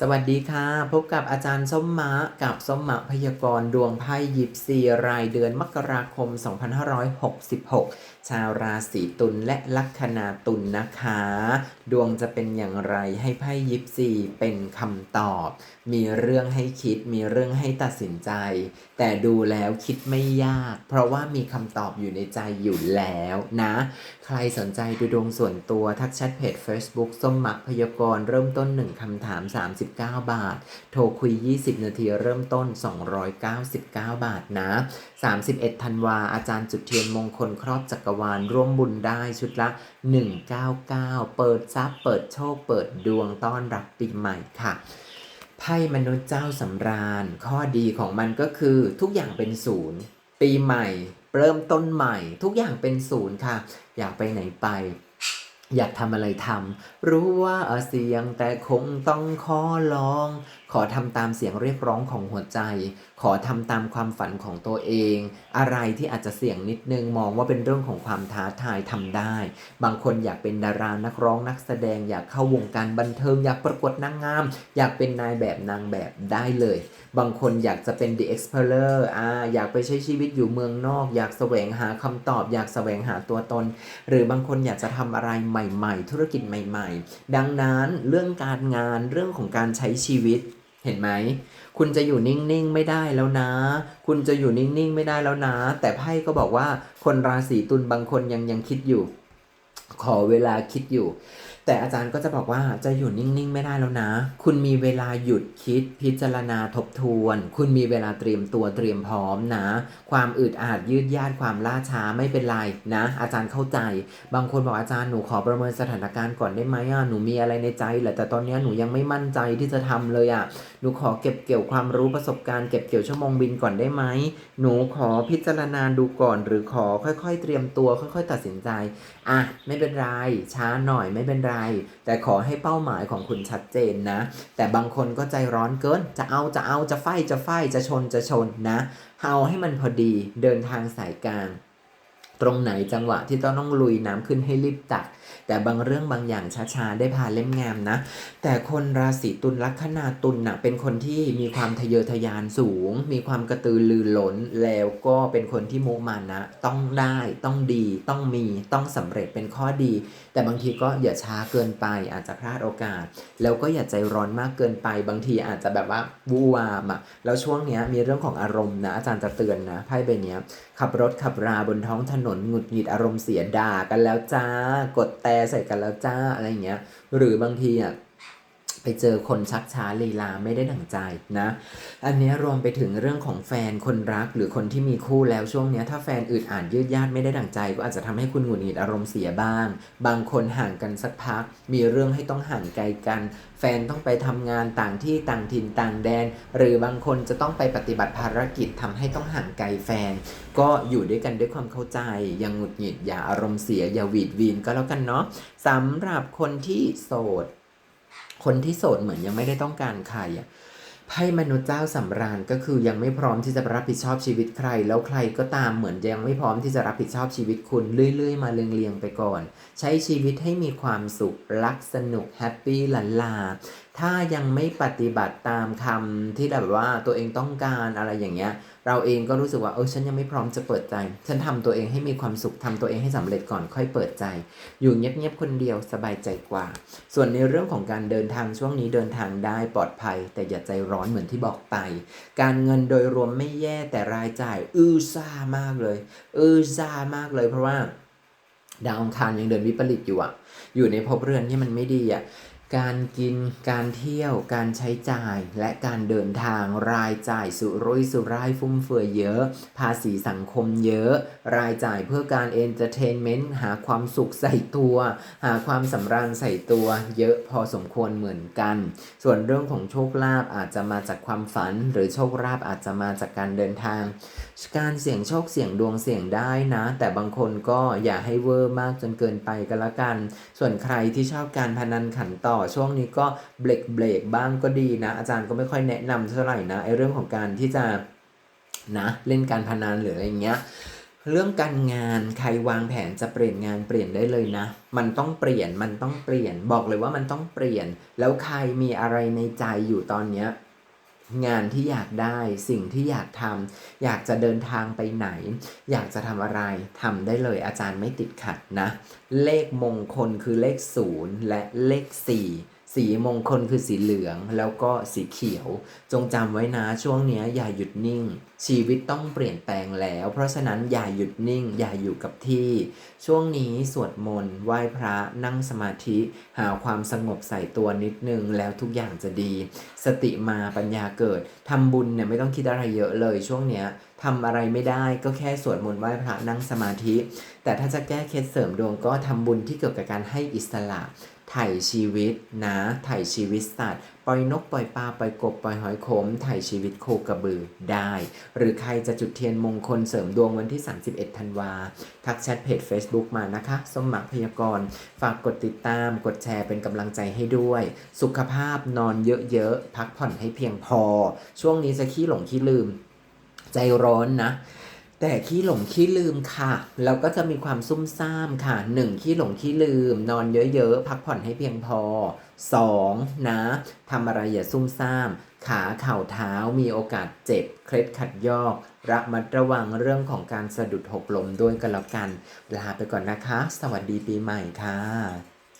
สวัสดีค่ะ พบกับอาจารย์ส้มมะกับส้มมะพยากรณ์ดวงไพ่ยิปซีรายเดือนมกราคม 2566 ชาวราศีตุลและลัคนาตุลนะคะ ดวงจะเป็นอย่างไรให้ไพ่ยิปซีเป็นคำตอบ มีเรื่องให้คิดมีเรื่องให้ตัดสินใจ แต่ดูแล้วคิดไม่ยาก เพราะว่ามีคำตอบอยู่ในใจอยู่แล้วนะ ใครสนใจดูดวงส่วนตัวทักแชทเพจ Facebook ส้มมะพยากรณ์เริ่มต้น 1คำถาม 30 39บาท โทรคุย 20 นาทีเริ่มต้น 299 บาทนะ 31 ธันวา อาจารย์จุดเทียนมงคลครอบจักรวาลร่วมบุญได้ชุดละ 199 เปิดทรัพย์ เปิดโชค เปิดดวงต้อนรับปีใหม่ค่ะไพ่มนุษย์เจ้าสำราญ ข้อดีของมันก็คือทุกอย่างเป็นศูนย์ ปีใหม่ เริ่มต้นใหม่ ทุกอย่างเป็นศูนย์ค่ะ อยากไปไหนไป อยากทำอะไรทำรู้ว่าเสียงแต่คงต้องขอลอง ขอทำตามเสียงเรียกร้องของหัวใจ ขอทำตามความฝันของตัวเอง อะไรที่อาจจะเสี่ยงนิดนึงมองว่าเป็นเรื่องของความท้าทายทำได้ บางคนอยากเป็นดารานักร้องนักแสดง อยากเข้าวงการบันเทิง อยากประกวดนางงาม อยากเป็นนายแบบนางแบบได้เลย บางคนอยากจะเป็น The Explorer อ่าอยากไปใช้ชีวิตอยู่เมืองนอก อยากแสวงหาคำตอบ อยากแสวงหาตัวตน หรือบางคนอยากจะทำอะไรใหม่ ๆ ธุรกิจใหม่ ๆ ดังนั้นเรื่องการงานเรื่องของการใช้ชีวิต เห็นไหม คุณจะอยู่นิ่งๆไม่ได้แล้วนะ คุณจะอยู่นิ่งๆไม่ได้แล้วนะ แต่ไพ่ก็บอกว่าคนราศีตุลบางคนยังยังคิดอยู่ ขอเวลาคิดอยู่ แต่อาจารย์ก็จะบอกว่าจะอยู่นิ่งๆ ไม่ได้แล้วนะ คุณมีเวลาหยุดคิดพิจารณาทบทวน คุณมีเวลาเตรียมตัวเตรียมพร้อมนะ ความอึดอัดยืดยาดความล่าช้าไม่เป็นไรนะ อาจารย์เข้าใจ บางคนบอกอาจารย์หนูขอประเมินสถานการณ์ก่อนได้ไหมอะหนูมีอะไรในใจแหละแต่ตอนนี้หนูยังไม่มั่นใจที่จะทำเลยอะหนูขอเก็บเกี่ยวความรู้ประสบการณ์เก็บเกี่ยวชั่วโมงบินก่อนได้ไหมหนูขอพิจารณาดูก่อน หรือขอค่อยๆ เตรียมตัวค่อย ๆ ตัดสินใจอะไม่เป็นไรช้าหน่อยไม่เป็นไรแต่ขอให้เป้าหมายของคุณชัดเจนนะ แต่บางคนก็ใจร้อนเกิน จะเอาจะเอาจะไฟจะไฟจะชนจะชนนะ เอาให้มันพอดีเดินทางสายกลาง ตรงไหนจังหวะที่ต้องต้องลุยน้ำขึ้นให้รีบตัก แต่บางเรื่องบางอย่างช้าๆได้พาเล่มงามนะ แต่คนราศีตุลลัคนาตุลน่ะเป็นคนที่มีความทะเยอทะยานสูง มีความกระตือรือร้นแล้วก็เป็นคนที่มุมานะ ต้องได้ต้องดีต้องมีต้องสำเร็จเป็นข้อดี แต่บางทีก็อย่าช้าเกินไปอาจจะพลาดโอกาส แล้วก็อย่าใจร้อนมากเกินไป บางทีอาจจะแบบว่าวูวามอะแล้วช่วงเนี้ยมีเรื่องของอารมณ์นะอาจารย์จะเตือนนะไพ่ใบเนี้ยขับรถขับราบนท้องถนนหงุดหงิดอารมณ์เสียด่ากันแล้วจ้ากดแต่ใส่กันแล้วจ้าอะไรอย่างเงี้ยหรือบางทีอะ ไปเจอคนชักช้าลีลาไม่ได้ดั่งใจนะ อันนี้รวมไปถึงเรื่องของแฟนคนรักหรือคนที่มีคู่แล้วช่วงนี้ถ้าแฟนอึดอัดยืดยาดไม่ได้ดั่งใจ ก็อาจจะทำให้คุณหงุดหงิดอารมณ์เสียบ้าง บางคนห่างกันสักพัก มีเรื่องให้ต้องห่างไกลกัน แฟนต้องไปทำงานต่างที่ต่างถิ่นต่างแดน หรือบางคนจะต้องไปปฏิบัติภารกิจทำให้ต้องห่างไกลแฟน ก็อยู่ด้วยกันด้วยความเข้าใจอย่าหงุดหงิดอย่าอารมณ์เสียอย่าหวีดวีนก็แล้วกันเนาะสำหรับคนที่โสด คนที่โสดเหมือนยังไม่ได้ต้องการใครอะไพ่มนุษย์เจ้าสำราญก็คือยังไม่พร้อมที่จะรับผิดชอบชีวิตใคร แล้วใครก็ตามเหมือนยังไม่พร้อมที่จะรับผิดชอบชีวิตคุณเรื่อย ๆ มาเรียงๆไปก่อน ใช้ชีวิตให้มีความสุขรักสนุกแฮปปี้หลันลา ถ้ายังไม่ปฏิบัติตามคำที่แบบว่าตัวเองต้องการอะไรอย่างเงี้ย เราเองก็รู้สึกว่าเออฉันยังไม่พร้อมจะเปิดใจ ฉันทำตัวเองให้มีความสุขทำตัวเองให้สำเร็จก่อนค่อยเปิดใจ อยู่เงียบๆคนเดียวสบายใจกว่า ส่วนในเรื่องของการเดินทางช่วงนี้เดินทางได้ปลอดภัย แต่อย่าใจร้อนเหมือนที่บอกไป การเงินโดยรวมไม่แย่แต่รายจ่าย อื้อซ่ามากเลย อื้อซ่ามากเลยเพราะว่าดาวองคารยังเดินวิปริตอยู่อะอยู่ในภพเรือนที่มันไม่ดีอะ การกิน การเที่ยว การใช้จ่าย และการเดินทางรายจ่ายสุรุ่ยสุร่ายฟุ่มเฟือยเยอะ ภาษีสังคมเยอะ รายจ่ายเพื่อการเอนเตอร์เทนเมนต์หาความสุขใส่ตัว หาความสำราญใส่ตัวเยอะพอสมควรเหมือนกัน ส่วนเรื่องของโชคลาภอาจจะมาจากความฝัน หรือโชคลาภอาจจะมาจากการเดินทาง การเสี่ยงโชคเสี่ยงดวงเสี่ยงได้นะ แต่บางคนก็อย่าให้เวอร์มากจนเกินไปก็แล้วกัน ส่วนใครที่ชอบการพนันขันต่อช่วงนี้ก็เบรกเบรกบ้างก็ดีนะ อาจารย์ก็ไม่ค่อยแนะนำเท่าไหร่นะไอเรื่องของการที่จะนะเล่นการพนันหรืออะไรเงี้ยเรื่องการงานใครวางแผนจะเปลี่ยนงานเปลี่ยนได้เลยนะ มันต้องเปลี่ยนมันต้องเปลี่ยน บอกเลยว่ามันต้องเปลี่ยน แล้วใครมีอะไรในใจอยู่ตอนเนี้ย งานที่อยากได้สิ่งที่อยากทำอยากจะเดินทางไปไหน อยากจะทำอะไรทำได้เลยอาจารย์ไม่ติดขัดนะ เลขมงคลคือเลขศูนย์และเลขสี่ สีมงคลคือสีเหลืองแล้วก็สีเขียว จงจำไว้นะช่วงนี้อย่าหยุดนิ่ง ชีวิตต้องเปลี่ยนแปลงแล้ว เพราะฉะนั้นอย่าหยุดนิ่ง อย่าอยู่กับที่ ช่วงนี้สวดมนต์ไหว้พระนั่งสมาธิ หาความสงบใส่ตัวนิดนึง แล้วทุกอย่างจะดี สติมาปัญญาเกิดทำบุญเนี่ยไม่ต้องคิดอะไรเยอะเลยช่วงเนี้ย ทำอะไรไม่ได้ก็แค่สวดมนต์ไหว้พระนั่งสมาธิ แต่ถ้าจะแก้เคล็ดเสริมดวงก็ทำบุญที่เกี่ยวกับการให้อิสระไถ่ชีวิตนะถ่ชีวิตสัตว์ปล่อยนกปล่อยปลาปล่อยกบปล่อยหอยขมไถ่ชีวิตโคกระบือได้ หรือใครจะจุดเทียนมงคลเสริมดวงวันที่ 31 ธันวา ทักแชทเพจ Facebook มานะคะ สมมักพยากรณ์ฝากกดติดตามกดแชร์เป็นกำลังใจให้ด้วย สุขภาพนอนเยอะๆ พักผ่อนให้เพียงพอ ช่วงนี้จะขี้หลงขี้ลืม ใจร้อนนะ แต่ขี้หลงขี้ลืมค่ะ แล้วก็จะมีความซุ่มซ่ามค่ะหนึ่งขี้หลงขี้ลืม นอนเยอะๆ พักผ่อนให้เพียงพอสองนะทำอะไรอย่าซุ่มซ่าม ขาเข่าเท้ามีโอกาสเจ็บ เคล็ดขัดยอกระมัดระวังเรื่องของการสะดุดหกล้มด้วยกันแล้วกัน ลาไปก่อนนะคะ สวัสดีปีใหม่ค่ะ